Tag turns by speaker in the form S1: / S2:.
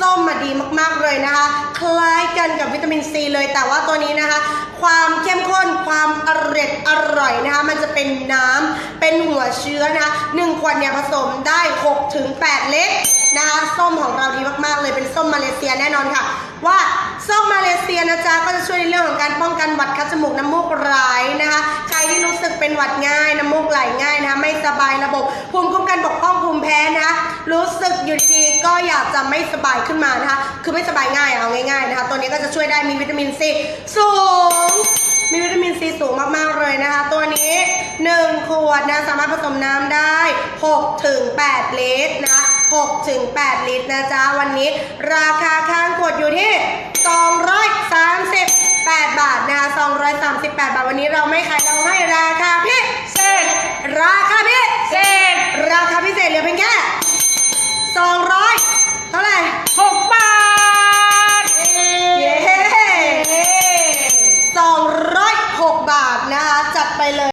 S1: ส้มมาดีมากๆเลยนะคะ คล้ายกันกับวิตามินซีเลย แต่ว่าตัวนี้นะคะ ความเข้มข้นความอร่อยอร่อยนะคะ มันจะเป็นน้ำเป็นหัวเชื้อนะคะหนึ่งขวดเนี่ยผสมได้6ถึง8ลิตรนะคะส้มของเราดีมากๆเลยเป็นส้มมาเลเซียแน่นอนค่ะ ว่าส้มมาเลเซียนะจ๊ะก็จะช่วยในเรื่องของการป้องกันหวัดคัดจมูกน้ำมูกไหลนะคะ ใครที่รู้สึกเป็นหวัดง่ายน้ำมูกไหลง่ายนะคะไม่สบายระบบภูมิคุ้ม สึกอยู่ดีๆก็อยากจะไม่สบายขึ้นมานะคะ คือไม่สบายง่ายเอาง่ายๆนะคะตัวนี้ก็จะช่วยได้มีวิตามินซีสูง มีวิตามินซีสูงมากๆเลยนะคะ ตัวนี้ 1 ขวดนะสามารถผสมน้ำได้6ถึง8ลิตรนะ6ถึง8ลิตรนะจ๊ะ วันนี้ราคาข้างขวดอยู่ที่ 238 บาทนะคะ238 บาท วันนี้เราไม่ขายเราให้ นะคะจัดไปเลย